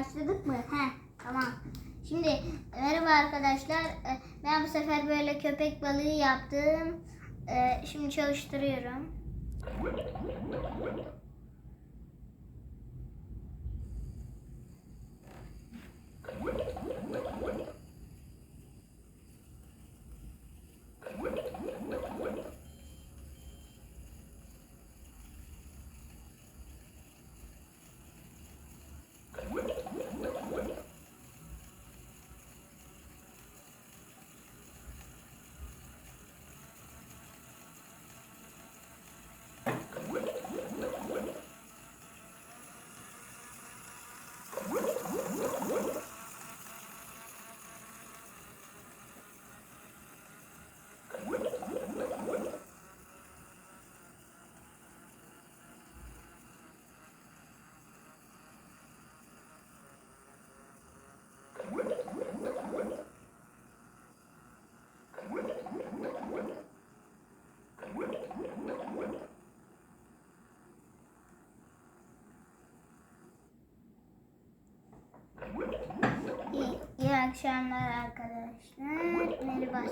Başladık mı? He, tamam. Şimdi merhaba arkadaşlar. Ee, Ben bu sefer böyle köpek balığı yaptım. Ee, Şimdi çalıştırıyorum. Akşamlar arkadaşlar. Merhaba.